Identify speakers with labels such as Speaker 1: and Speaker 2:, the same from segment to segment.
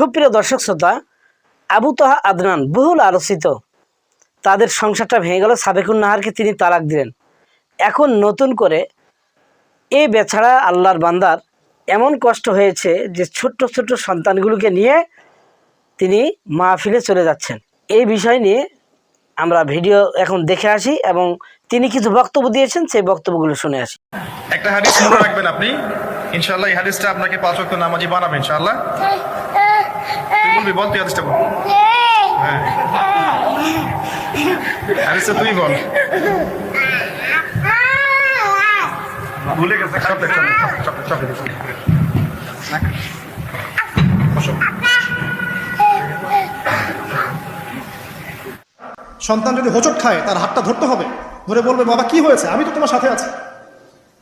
Speaker 1: সুপ্রিয় দর্শক শ্রোতা, আবু তাহা আদনান বহুল আলোচিত। তাদের সংসারটা ভেঙে গেল, সাবেকুন নাহারকে তিনি তালাক দিলেন। এখন নতুন করে এই বেছাড়া আল্লাহর বান্দার এমন কষ্ট হয়েছে যে ছোট্ট ছোট্ট সন্তানগুলোকে নিয়ে তিনি মাহফিলে চলে যাচ্ছেন। এই বিষয় নিয়ে আমরা ভিডিও এখন দেখে আসি এবং তিনি কিছু বক্তব্য দিয়েছেন, সেই বক্তব্যগুলো শুনে আসি।
Speaker 2: একটা হাদিস মনে রাখবেন আপনি। ইনশাআল্লাহ এই হাদিসটা আপনাকে পাঁচ ওয়াক্ত নামাজি বানাবে ইনশাআল্লাহ। বলবি, বল, তুই হ্যাঁ। হাদিসটা তুই বল। ভুলে গেছে। বসো।
Speaker 3: সন্তান যদি হোঁচট খায়, তার হাতটা ধরতে হবে। ধরে বলবে, বাবা, কি হয়েছে? আমি তো তোমার সাথে আছি।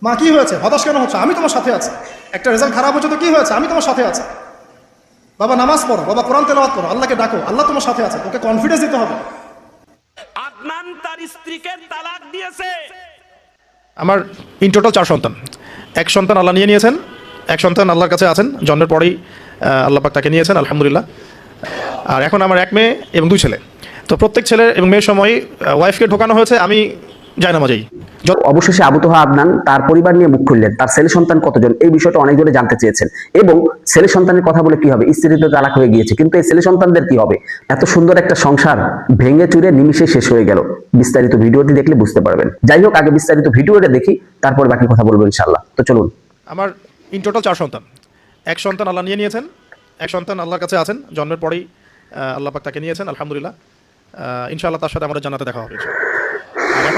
Speaker 3: মা, কি হয়েছে? হতাশ কেন হচ্ছে? আমি তোমার সাথে আছি। একটা রেজাল্ট খারাপ হচ্ছে তো কি হয়েছে? আমি তোমার সাথে আছি। বাবা নামাজ পড়ো। বাবা কোরআন তেলাওয়াত করো। আল্লাহকে ডাকো। আল্লাহ তোমার সাথে আছে। তোকে কনফিডেন্স দিতে হবে।
Speaker 4: আদনান তার স্ত্রীকে তালাক দিয়েছে।
Speaker 5: আমার ইন টোটাল চার সন্তান। এক সন্তান আল্লাহ নিয়ে নিয়েছেন এক সন্তান আল্লাহর কাছে আছেন। জন্মের পরেই আহ, আল্লাহ পাক তাকে নিয়েছেন আলহামদুলিল্লাহ। আর এখন আমার এক মেয়ে এবং দুই ছেলে। তো প্রত্যেক ছেলে এবং মেয়ের সময় ওয়াইফকে ঢোকানো হয়েছে। আমি
Speaker 6: অবশেষে আবু তোহা আদনান তার পরিবার নিয়ে মুখ খুললেন। তার ছেলে সন্তান কতজন? এই বিষয়টা অনেকজনে জানতে চেয়েছেন। এবং ছেলে সন্তানের কথা বলে কি হবে? স্ত্রী তো তালাক হয়ে গিয়েছে। কিন্তু এই ছেলে সন্তানদের কি হবে? এত সুন্দর একটা সংসার ভেঙে চুরে নিমিশে শেষ হয়ে গেল। বিস্তারিত ভিডিওটি দেখলে বুঝতে পারবেন। যাই হোক আগে বিস্তারিত ভিডিওটা দেখি তারপর বাকি কথা বলব ইনশাল্লাহ তো চলুন।
Speaker 5: আমার ইন টোটাল চার সন্তান। এক সন্তান আল্লাহ নিয়ে নিয়েছেন এক সন্তান আল্লাহর কাছে আছেন। জন্মের পরেই আল্লাহ পাক তাকে নিয়েছেন আলহামদুলিল্লাহ। ইনশাআল্লাহ তার সাথে আমাদের জানাতে দেখা হবে।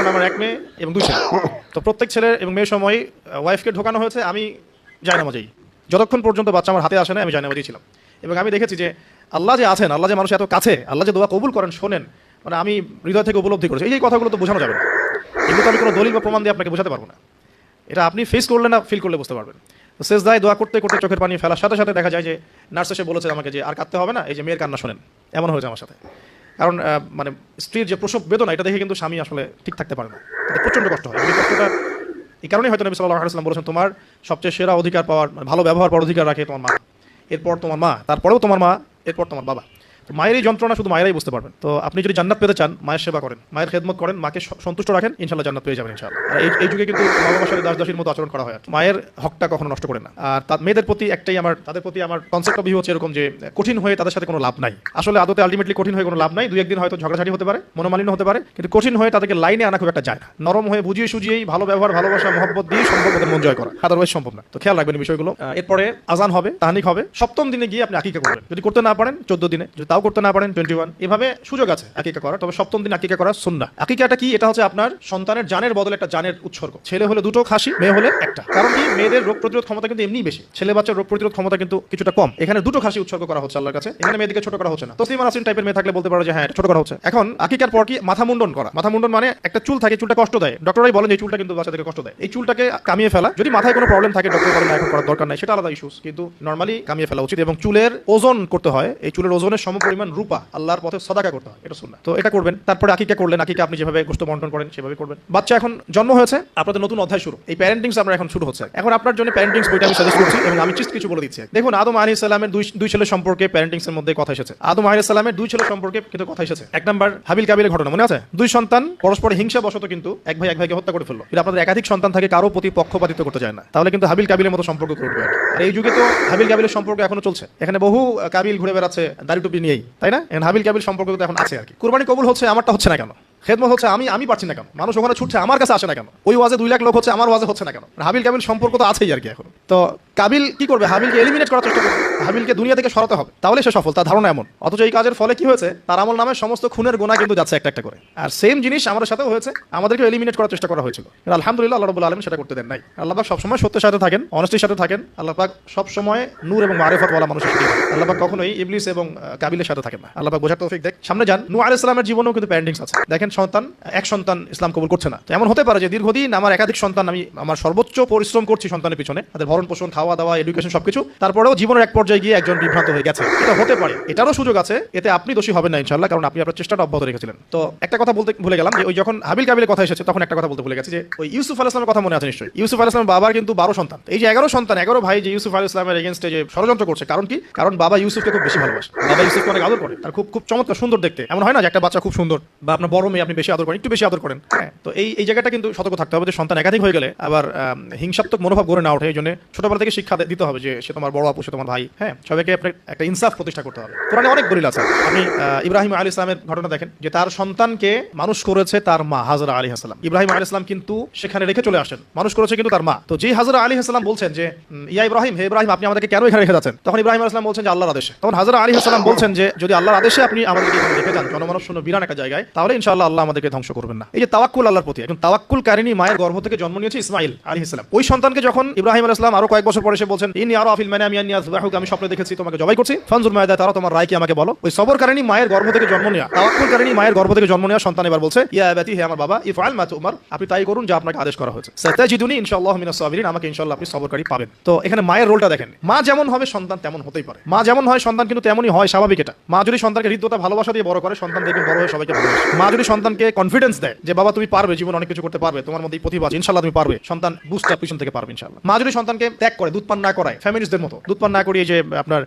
Speaker 5: এখন আমার এক মেয়ে এবং দুই ছেলে। তো প্রত্যেক ছেলের এবং মেয়ের সময় ওয়াইফকে ঢোকানো হয়েছে, আমি যাই না মাঝেই যতক্ষণ পর্যন্ত বাচ্চা আমার হাতে আসে না আমি জানা ছিলাম। এবং আমি দেখেছি যে আল্লাহ যে আছেন, আল্লাহ যে মানুষ এত কাছে, আল্লাহ যে দোয়া কবুল করেন, শোনেন মানে আমি হৃদয় থেকে উপলব্ধি করেছি। এই যে কথাগুলো তো বোঝানো যাবে এগুলো তো আমি কোনো দলিল বা প্রমাণ দিয়ে আপনাকে বোঝাতে পারব না। এটা আপনি ফেস করলে না ফিল করলে বুঝতে পারবেন। তো শেষ দায় দোয়া করতে করতে চোখের পানি ফেলার সাথে সাথে দেখা যায় যে নার্স এসে বলেছে আমাকে যে আর কাঁদতে হবে না, এই যে মেয়ের কান্না শোনেন। এমন হয়েছে আমার সাথে। কারণ মানে স্ত্রীর যে প্রসব বেদনা, এটা দেখে কিন্তু স্বামী আসলে ঠিক থাকতে পারে না। প্রচণ্ড কষ্ট হয়। এই কষ্টটা, এই কারণেই হয়তো নবী আলাইসাল্লাম বলেছেন, তোমার সবচেয়ে সেরা অধিকার পাওয়ার মানে ভালো ব্যবহার পাওয়ার অধিকার রাখে তোমার মা। এরপর তোমার মা, তারপরেও তোমার মা, এরপর তোমার বাবা। মায়ের এই যন্ত্রণা শুধু মায়েরাই বুঝতে পারবেন। তো আপনি যদি জান্নাত পেতে চান, মায়ের সেবা করেন, মায়ের খেদমত করেন, মাকে সন্তুষ্ট রাখেন ইনশাল্লাহ জান্নাত পেয়ে যাবেন ইনশাল্লাহ আর এই যুগে কিন্তু মা বাবার সাথে দাস দাসীর মতো আচরণ করা হয় মায়ের হকটা কখনো নষ্ট করে না। আর তার মেয়েদের প্রতি একটাই আমার তাদের প্রতি আমার কনসেপ্ট অফ ভিউ হচ্ছে এরকম যে, কঠিন হয়ে তাদের সাথে কোনো লাভ নাই। আসলে আদতে আলটিমেটলি কঠিন হয়ে কোনো লাভ নাই। দুই একদিন হয়তো ঝগড়াঝাটি হতে পারে, মনোমালিন্য হতে পারে, কিন্তু কঠিন হয়ে তাদেরকে লাইনে আনা খুব একটা যায় না। নরম হয়ে বুঝিয়ে সুঝিয়েই ভালো ব্যবহার, ভালোবাসা, মহব্বত দিয়ে সম্ভব ওদের মন জয় করা। আদারওয়াইজ সম্ভব না। তো খেয়াল রাখবেন বিষয়গুলো। এরপরে আজান হবে, তাহানিক হবে। সপ্তম দিনে গিয়ে আপনি আকিকা করবেন। যদি করতে না পারেন, চোদ্দ দিনে। যদি তাও করতে না পারেন টোয়েন্টি ওয়ান এভাবে সুযোগ আছে আকিকা করার, তবে সপ্তম দিন আকিকা করার সুন্না আকিকাটা কি? এটা হচ্ছে আপনার সন্তানের জানের বদলে একটা জানের উৎসর্গ। ছেলে হলে দুটো খাসি, মেয়ে হলে একটা। কারণ কি? মেয়েদের রোগ প্রতিরোধ ক্ষমতা কিন্তু এমনি বেশি। ছেলে বাচ্চার রোগ প্রতিরোধ ক্ষমতা কিন্তু কিছুটা কম। এখানে দুটো খাসি উৎসর্গ করা হচ্ছে আল্লাহর কাছে। এখানে মেয়েদিকে ছোট করা হচ্ছে না। তসলিমা নাসরিন টাইপের মেয়ে থাকলে বলতে পারো যে হ্যাঁ ছোট করা হচ্ছে। এখন আকিকার পর কি? মাথা মুন্ডন করা। মাথা মুন্ডন মানে একটা চুল থাকে, চুলটা কষ্ট দেয়। ডক্টরাই বলেন এই চুলটা কিন্তু বাচ্চাদেরকে কষ্ট দেয়। এই চুলটাকে কামিয়ে ফেলা। যদি মাথায় কোনো প্রবলেম থাকে ডক্টর বলেন এখন করার দরকার নাই। সেটা আলাদা ইস্যুস কিন্তু নর্মালি কামিয়ে ফেলা উচিত। এবং চুলের ওজন করতে হয়। এই চুলের ওজনের সমপরিমাণ রূপা আল্লাহর পথে সদাকা করতে হয়, এটা শুননা তো এটা করবেন, তারপরে আকিকা করলেন, আকিকা আপনি যেভাবে গোষ্ঠ বন্টন করেন সেভাবে করবেন। বাচ্চা এখন জন্ম হয়েছে, আপনাদের নতুন অধ্যায় শুরু। এই প্যারেন্টিংস আমরা এখন শুরু হচ্ছে। এখন আপনার জন্য প্যারেন্টিংস বইটা আমি সাজেস্ট করছি এবং আমি চিস্ট কিছু বলে দিচ্ছি। দেখুন, আদম আলী সালামের দুই ছেলে সম্পর্কে প্যারেন্টিংস এর মধ্যে কথা এসেছে। আদম আলী সালামের দুই ছেলে সম্পর্কে কিন্তু কথা এসেছে। এক নাম্বার, হাবিল কাবিলের ঘটনা, মনে আছে? দুই সন্তান পরস্পর হিংসা বশত কিন্তু এক ভাই, এক ভাইকে হত্যা করে ফেলল। কিন্তু আপনাদের একাধিক সন্তান থাকে, কারও প্রতি পক্ষপাতিত্ব করতে যায় না। তাহলে কিন্তু হাবিল কাবিলের মতো সম্পর্ক করবে আর এই যুগে তো হাবিল কাবিলের সম্পর্ক এখনও চলছে। এখানে বহু কাবিল ঘুরে বেড়াচ্ছে, দাড়ি টুপি নিয়েই, তাই না? এখন হাবিল কাবিল সম্পর্ক তো এখন আছে আর কি। কুরবানি কবুল হচ্ছে, আমারটা হচ্ছে না কেন? খেদমত হচ্ছে আমি আমি পারছি না কেন? মানুষ ওখানে ছুটছে, আমার কাছে আসে না কেন? ওই ওয়াজে দুই লাখ লোক হচ্ছে, আমার ওয়াজে হচ্ছে না কেন? হাবিল কাবিল সম্পর্ক তো আছেই আর কি এখন। তো কাবিল কি করবে? হাবিলকে এলিমিনেট করার চেষ্টা করবে। হাবিলকে দুনিয়া থেকে সরাতে হবে। তাহলে সে সফল, তার ধারণা এমন। অথচ এই কাজের ফলে কি হয়েছে? তার আমল নামে সমস্ত খুনের গোনা কিন্তু যাচ্ছে একটা একটা করে। আর সেম জিনিস আমাদের সাথেও হয়েছে। আমাদেরকে এলিমিনেট করার চেষ্টা করা হয়েছিল। আলহামদুলিল্লাহ আল্লাহ রবুল আলম সেটা করতে দেন নাই। আল্লাহ পাক সবসময় সত্যের সাথে থাকেন অনেস্টির সাথে থাকেন। আল্লাহ পাক সবসময় নূর এবং মারেফত বলা মানুষের সাথে থাকেন। আল্লাহ পাক কখনোই ইবলিস এবং কাবিলের সাথে থাকেন না। আল্লাহ পাক বোঝার তৌফিক দেখ। সামনে যান। নূ আলাইহিস সালামের জীবনেও কিন্তু প্যারেন্টিংস আছে। দেখেন সন্তান, এক সন্তান ইসলাম কবুল করছে না। তো এমন হতে পারে যে দীর্ঘদিন আমার একাধিক সন্তান, আমি আমার সর্বোচ্চ পরিশ্রম করছি সন্তানের পিছনে, তাদের ভরণ পোষণ, খাওয়া দাওয়া এডুকেশন সবকিছু, তারপরেও জীবনের এক পর্যায়ে গিয়ে একজন বিভ্রান্ত হয়ে গেছে। এটা হতে পারে, এটারও সুযোগ আছে, এতে আপনি দোষী হবেন না ইনশাল্লাহ কারণ আপনি আপনার চেষ্টাটা অব্যাহত রেখেছিলেন। তো একটা কথা বলতে ভুলে গেলাম যে ওই যখন হাবিল কাবিলের কথা এসেছে, তখন একটা কথা বলতে ভুলে গেছে যে ওই ইউসুফ আল ইসলামের কথা মনে আছে নিশ্চয়ই। ইউসুফ আল ইসলামের বাবার কিন্তু বারো সন্তান। এই যে এগারো সন্তান, এগারো ভাই যে ইউসুফ আল ইসলামের এগেনস্টে যে ষড়যন্ত্র করছে, কারণ কি? কারণ বাবা ইউসুফকে খুব বেশি ভালোবাসে। বাবা ইউসুফকে অনেক আদর করে, তার খুব খুব চমৎকার সুন্দর দেখতে। এমন হয় না যে একটা বাচ্চা খুব সুন্দর বা আপনার বড় মেয়ে আপনি বেশি আদর করেন, একটু বেশি আদর করেন। হ্যাঁ তো এই এই জায়গাটা কিন্তু সতর্ক থাকতে হবে যে সন্তান একাধিক হয়ে গেলে আবার হিংসাত্মক মনোভাব গড়ে না ওঠে, এই জন্য ছোটবেলা থেকে শিক্ষা দিতে হবে যে সে তোমার বড় আপু, সে তোমার ভাই হ্যাঁ সবাইকে আপনার একটা ইনসাফ প্রতিষ্ঠা করতে হবে। কোরআনে অনেক দলিল আছে। আপনি ইব্রাহিম আলী ইসলামের ঘটনা দেখেন যে তার সন্তানকে মানুষ করেছে তার মা, হাজরা আলী হাসলাম ইব্রাহিম আলী ইসলাম কিন্তু সেখানে রেখে চলে আসেন। মানুষ করেছে কিন্তু তার মা। তো যে হাজরা আলী হাসলাম বলছেন যে ইয়া ইব্রাহিম, হে ইব্রাহিম, আপনি আমাদেরকে কেন এখানে রেখে যাচ্ছেন? তখন ইব্রাহিম আলী ইসলাম বলছেন যে আল্লাহর আদেশে। তখন হাজরা আলী হাসলাম বলছেন যে, যদি আল্লাহর আদেশে আপনি আমাদেরকে এখানে রেখে যান জনমানব শূন্য বিরান একটা জায়গায়, তাহলে ইনশাআল্লাহ আল্লাহ আমাদেরকে ধ্বংস করবেন না। এই যে তাওয়াক্কুল আল্লাহর প্রতি এখন তাওয়াক্কুল কারিনী মায়ের গর্ভ থেকে জন্ম নিয়েছে ইসমাইল আলী ইসলাম ওই সন্তানকে যখন ইব্রাহিম আলী ইসলাম আরও কয়েক বছর পরে এসে বলছেন ইনি আরও আফিল মানে আমি আমি স্বপ্নে দেখেছি, তোমাকে জবাই করছি। ফানজুর মায়দা তারা তোমার রায় কি আমাকে বলো? ওই সবর কারণী মায়ের গর্ভ থেকে জন্ম নেওয়া তাওয়াক্কুল কারণী মায়ের গর্ভ থেকে জন্ম নেওয়া সন্তান এবার বলছে, ইয়া আবাতি, হে আমার বাবা, ইফআল মা তুমার আপনি তাই করুন যা আপনাকে আদেশ করা হয়েছে। সাতাজিদুনি ইনশাআল্লাহ মিনাস সাবিরিন, আমাকে ইনশাআল্লাহ আপনি সবরকারী পাবেন। তো এখানে মায়ের রোলটা দেখেন, মা যেমন হবে, সন্তান তেমন হতেই পারে। মা যেমন হয়, সন্তান কিন্তু তেমনই হয়, স্বাভাবিক এটা। মা যদি সন্তানকে হৃদ্যতা, ভালোবাসা দিয়ে বড় করে, সন্তান দেখবেন বড় হয়ে সবাইকে ভালোবাসে। মা যদি সন্তানকে কনফিডেন্স দেয় যে বাবা তুমি পারবে জীবন অনেক কিছু করতে পারবে তোমার মধ্যে প্রতিভা আছে, ইনশাআল্লাহ তুমি পারবে। সন্তান বুস্টার পিছন থেকে পারবে ইনশাআল্লাহ। মা যদি সন্তানকে ত্যাগ করে দুধ পান না করায় ফ্যামিলিসদের মতো দুধ পান না করিয়ে যে আপনার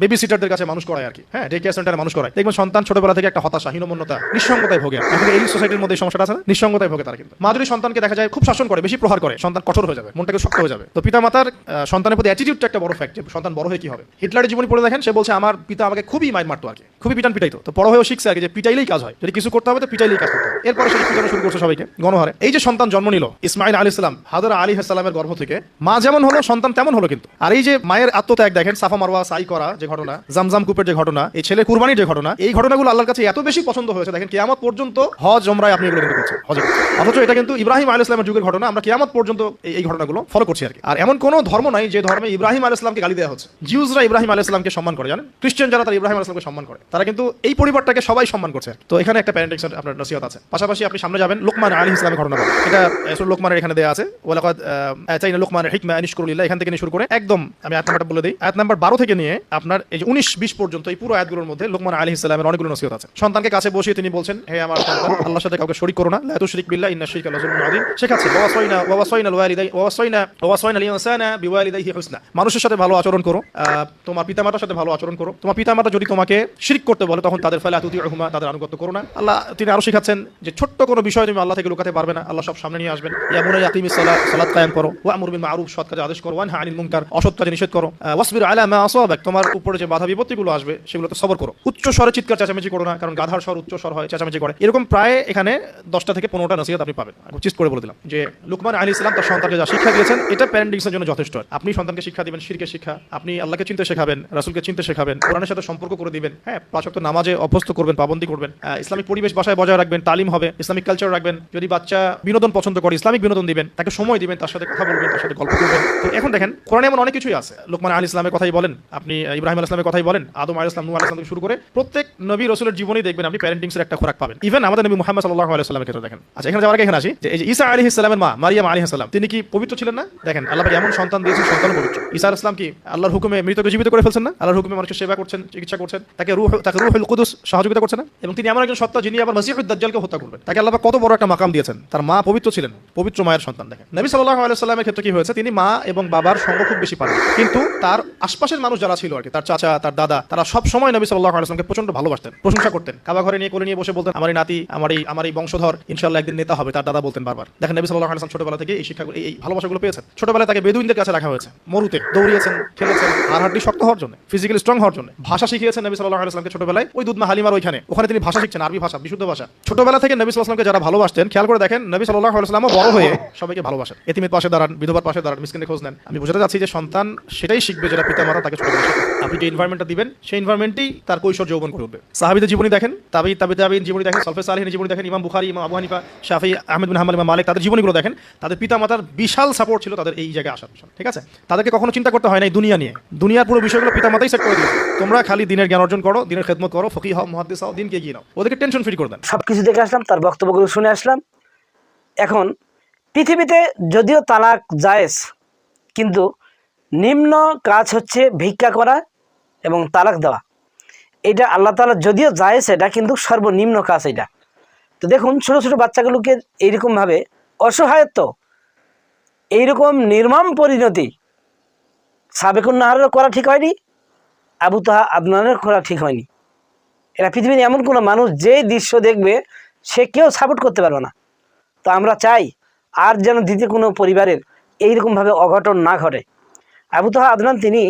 Speaker 5: বেবি সিটারদের কাছে মানুষ করায় আর কি হ্যাঁ ডে কেয়ার সেন্টারে মানুষ করায় দেখবেন সন্তান ছোটবেলা থেকে একটা হতাশা হীনমন্যতা নিঃসঙ্গতায় ভোগে। এখন এই সোসাইটির মধ্যে সমস্যাটা আছে? নিঃসঙ্গতায় ভোগে তারা কিন্তু। মা যদি সন্তানকে দেখা যায় খুব শাসন করে বেশি প্রহার করে সন্তান কঠোর হয়ে যাবে মনটাকে শক্ত হয়ে যাবে। তো পিতা মাতার সন্তানের প্রতি অ্যাটিটিউডটা একটা বড় ফ্যাক্ট সন্তান বড় হয়ে কি হবে? হিটলারের জীবনী পড়ে দেখেন সে বলছে আমার পিতা আমাকে খুবই মাইর মারতো আর কি। খুবই পিটান পিটাইতো। তো বড় হয়েও শিখছে কি যে পিটাইলেই কাজ হয়। যদি কিছু করতে হবে তো পিটাইলেই কাজ করতে হবে। এরপরে সে পিটানো শুরু করছে সবাইকে, গণহারে। এই যে সন্তান জন্ম নিল, ইসমাইল আলী ইসলাম হাদর আলী হাসলামের গর্ভ থেকে, মা যেমন হলো, সন্তান তেমন হলো কিন্তু। আর এই যে মায়ের আত্মত্যাগ দেখেন, সাফা মারওয়া, সাই করা যে ঘটনা, জামজাম কূপের যে ঘটনা, এই ছেলে কুরবানির যে ঘটনা, এই ঘটনাগুলো আল্লাহর কাছে এত বেশি পছন্দ হয়েছে। দেখেন, কিয়ামত পর্যন্ত হজ জমরায় আপনি এগুলো কিন্তু করছেন, হজে অথচ এটা কিন্তু ইব্রাহিম আলী ইসলামের যুগের ঘটনা, আমরা কেয়ামত পর্যন্ত এই- এই ঘটনাগুলো ফলো করছি আর কি। আর এমন কোনো ধর্ম নাই যে ধর্মে ইব্রাহিম আলী ইসলামকে গালি দেওয়া হচ্ছে। জিউজরা ইব্রাহিম আলী ইসলামকে সম্মান করে, জানেন? খ্রিস্টান যারা, তারা ইব্রাহিম আলী ইসলামকে সম্মান করে। তারা কিন্তু এই পরিবারটাকে সবাই সম্মান করছে। তো এখানে একটা প্যারেন্টিংস আপনার নসিহত আছে। পাশাপাশি আপনি সামনে যাবেন, লোকমান আলী ইসলামের ঘটনা এটা লোকমানের এখানে দেওয়া আছে। ওয়ালাকাদ চাইনা লোকমানের হিকমা আনিশকুরুল্লাহ এখান থেকে শুরু করে একদম, আমি আয়াত নাম্বারটা বলে দিই। আয়াত নাম্বার বারো থেকে নিয়ে আপনার এই যে উনিশ, বিশ পর্যন্ত এই পুরো আয়াতগুলোর মধ্যে লোকমান আলী ইসলামের অনেকগুলো নসিহত আছে। সন্তানকে কাছে বসিয়ে তিনি বলছেন, হে আমার সন্তান, আল্লাহর সাথে কাউকে শরিক করো না। লা তুশরিক বিল্লাহ, ইন্না শিরকা লাযুলমুন আযীম। শেখাচ্ছে ওয়াসাইনা ওয়াসাইনা আলওয়ালিদাই ওয়াসাইনা ওয়াসাইনা আল ইনসানা বিওয়ালিদাইহি হুসনা। মানুষের সাথে ভালো আচরণ করো। তোমার পিতামাতার সাথে ভালো আচরণ করো। তোমার পিতামাতা যদি তোমাকে শিরিক করতে বলে, তখন তাদের ফলে আতুতিউহুমা তাদের আনুগত্য করো না। আল্লাহ, তিনি আরও শেখাচ্ছেন যে ছোট্ট কোনো বিষয় তুমি আল্লাহ থেকে লুকাতে পারবে না। আল্লাহ সব সামনে নিয়ে আসবেন। ইয়া বুনাইয়া আকিমিস সালাত সালাত কায়েম করো। ওয়া আমুর বিল মারুফ, সৎ কাজে আদেশ করো। ওয়ানহা আনিল মুনকার, অসৎ কাজে নিষেধ করো। ওয়াসবির আলা মা আসাবাক, তোমার উপরে যে বাধা বিপত্তিগুলো আসবে সেগুলোতে সবর করো। উচ্চ স্বরে চিৎকার চেঁচামেচি করো না, কারণ গাধার স্বর উচ্চ স্বর হয়, চেঁচামেচি করে। এরকম প্রায় এখানে দশটা থেকে পনেরোটা নসিহত আপনি পাবেন। চিস্ট করে বলে দিলাম যে লুকমান আলী ইসলাম তার সন্তানকে যা শিক্ষা দিয়েছেন, এটা প্যারেন্টিংসের জন্য যথেষ্ট। আপনি সন্তানকে শিক্ষা দিবেন, শিরকে শিক্ষা। আপনি আল্লাহকে চিনতে শেখাবেন, রাসুলকে চিনতে শেখাবেন, কোরআনের সাথে সম্পর্ক করে দিবেন। হ্যাঁ পাঁচক্ত নামাজে অভ্যস্ত করবেন, পাবন্দি করবেন। ইসলামিক পরিবেশ বাসায় বজায় রাখবেন, তালিম হবে, ইসলামিক কালচার রাখবেন, যদি বাচ্চা বিনোদন পছন্দ করে, ইসলামিক বিনোদন দিবেন, তাকে সময় দিবেন, তার সাথে কথা বলবেন, তার সাথে গল্প করবেন। তো এখন দেখেন, কোরআনে এমন অনেক কিছুই আছে। লোকমান আলী ইসলামের কথাই বলেন, আপনি ইব্রাহিম আল ইসলামের কথাই বলেন, আদম আলী ইসলাম নূহ আলী ইসলাম শুরু করে প্রত্যেক নবী রসুলের জীবনেই দেখবেন আপনি প্যারেন্টিংসের একটা খোরাক পাবেন। ইভেন আমাদের নবী মুহাম্মদ সাল্লাল্লাহু আলাইহি সাল্লামের ক্ষেত্রে দেখেন। আচ্ছা এখানে যাওয়ার আগে এখানে আসি, যে এই যে আলী ইসলামের মা, মারিয়াম আলী সাল্লাম তিনি কি পবিত্র ছিলেন না? দেখেন, আল্লাহ এমন সন্তান দিয়েছেন সন্তান পবিত্র। ঈসা আলাইহিস সালাম কি আল্লাহর হুকুমে মৃতকে জীবিত করে ফেলছেন না? আল্লাহর হুকুমে মানুষের সেবা করছেন, চিকিৎসা করছেন, তাকে রূহ তাকে রূহুল কুদুস সহযোগিতা করছেন। না এবং তিনি এমন একজন সত্তা যিনি আবার মসিহুদ দাজ্জালকে হত্যা করবেন। তাকে আল্লাহ কত বড় একটা মাকাম দিয়েছেন। তার মা পবিত্র ছিলেন পবিত্র মায়ের সন্তান দেখেন। নবী সাল্লাল্লাহু আলাইহি সাল্লামের ক্ষেত্রে কি হয়েছে? তিনি মা এবং বাবার সঙ্গ খুব বেশি পান। কিন্তু তার আশপাশের মানুষ যারা ছিল আর কি তার চাচা তার দাদা তারা সব সময় নবী সাল্লাল্লাহু আলাইহি সাল্লামকে প্রচণ্ড ভালোবাসতেন প্রশংসা করতেন। কাবা ঘরে নিয়ে কোলে নিয়ে বসে বলতেন আমার এই নাতি আমার এই আমার এই বংশধর ইনশাআল্লাহ একদিন নেতা হবে তার দাদা বলতেন বারবার। দেখেন নবী সাল্লাল্লাহু আলাইহি সাল্লাম ছোটবেলা থেকে এই শিক্ষাগুলো এই ভালোবাসাগুলো পেয়েছেন। ছোটবেলায় তাকে বেদুইনদের কাছে রাখা হয়েছে। মরুতে দৌড়িয়েছেন খেলেছেন আর হাড্ডি শক্ত হওয়ার জন্য ফিজিক্যালি স্ট্রং হওয়ার জন্য। ভাষা শিখিয়েছেন নবী সাল্লাল্লাহু আলাইহি সাল্লামকে ছোটবেলায় ওই দুধমা হালিমার ওইখানে। ওখানে তিনি ভাষা শিখছেন, আরবি ভাষা, বিশুদ্ধ ভাষা। ছোটবেলা থেকে নবী সালামকে যারা ভালোবাসতেন, খেয়াল করে দেখেন, নবী আলাইহি বড় হয়ে সবাইকে ভালোবাসেন। এতিমের পাশে দাঁড়ান, বিধবার পাশে দাঁড়ান মিসকিনের খোঁজ নেন। আমি বুঝতে চাচ্ছি যে সন্তান সেটাই শিখবে যেটা পিতা তাকে ছোটবেলা আপনি যে এনভায়রনমেন্টটা দিবেন, সেই এনভায়রনমেন্টই তার কৈশোর যৌবন করে উঠবে সাহাবিদের জীবনী দেখেন, তাবি তাবি তাবিন জীবনী দেখেন, সলফে সালিহিনের জীবনী দেখেন, ইমাম বুখারি, ইমাম আবু হানিফা, শাফি, আহমেদ বিন ইমাম মালিক, তাদের জীবনীগুলো দেখেন। তাদের পিতা মাতার বিশাল সাপোর্ট ছিল তাদের এই জায়গায় আসার ঠিক আছে? তাদেরকে কখনো চিন্তা করতে হয় না দুনিয়া নিয়ে। দুনিয়ার পুরো বিষয়গুলো পিতা মাতাই সেট করে দিয়েছে। তোমরা খালি দিনের জ্ঞান অর্জন করো, দিনের খেদমত করো ফকি হও মহাদ্দেশ হও, দিনকে এগিয়ে নাও। ওদেরকে টেনশন ফ্রি করে দেন।
Speaker 1: সব কিছু দেখে আসলাম, তার বক্তব্যগুলো শুনে আসলাম। এখন, পৃথিবীতে যদিও তালাক জায়েজ, কিন্তু নিম্ন কাজ হচ্ছে ভিক্ষা করা এবং তালাক দেওয়া। এটা আল্লাহ তালা যদিও জায়েজ, এটা কিন্তু সর্বনিম্ন কাজ এটা। তো দেখুন, ছোটো ছোটো বাচ্চাগুলোকে এইরকমভাবে অসহায়ত্ব, এইরকম নির্মম পরিণতি সাবেকুন নাহারেরও করা ঠিক হয়নি, আবু তাহা আদনানের করা ঠিক হয়নি। এরা পৃথিবীর এমন কোনো মানুষ যে দৃশ্য দেখবে, সে কেউ সাপোর্ট করতে পারবে না। তো আমরা চাই আর যেন দ্বিতীয় কোনো পরিবারের এইরকমভাবে অঘটন না ঘটে। আবু তাহা আদনান তিনি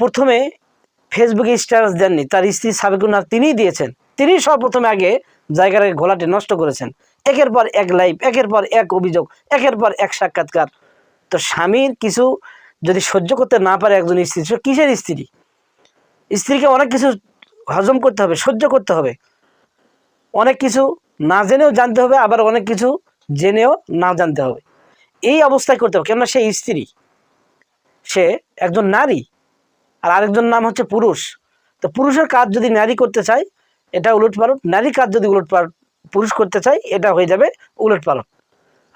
Speaker 1: প্রথমে ফেসবুকে স্ট্যাটাস দেননি। তার স্ত্রী সাবেকুনার তিনিই দিয়েছেন। তিনি সর্বপ্রথমে আগে জায়গার ঘোলাটে নষ্ট করেছেন। একের পর এক লাইভ একের পর এক অভিযোগ, একের পর এক সাক্ষাৎকার। তো স্বামীর কিছু যদি সহ্য করতে না পারে একজন স্ত্রী সে কিসের স্ত্রী? স্ত্রীকে অনেক কিছু হজম করতে হবে, সহ্য করতে হবে। অনেক কিছু না জেনেও জানতে হবে, আবার অনেক কিছু জেনেও না জানতে হবে। এই অবস্থায় করতে হবে, কেননা সে স্ত্রী। সে একজন নারী। আর আরেকজন নাম হচ্ছে পুরুষ। তো পুরুষের কাজ যদি নারী করতে চায়, এটা উলট পালট নারী কাজ যদি উলট পালট পুরুষ করতে চায়, এটা হয়ে যাবে উলট পালট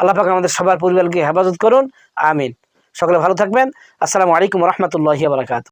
Speaker 1: আল্লাহ পাক আমাদের সবার পরিবারকে হেফাজত করুন। আমিন। সকলে ভালো থাকবেন। আসসালামু আলাইকুম রহমতুল্লাহি বারাকাত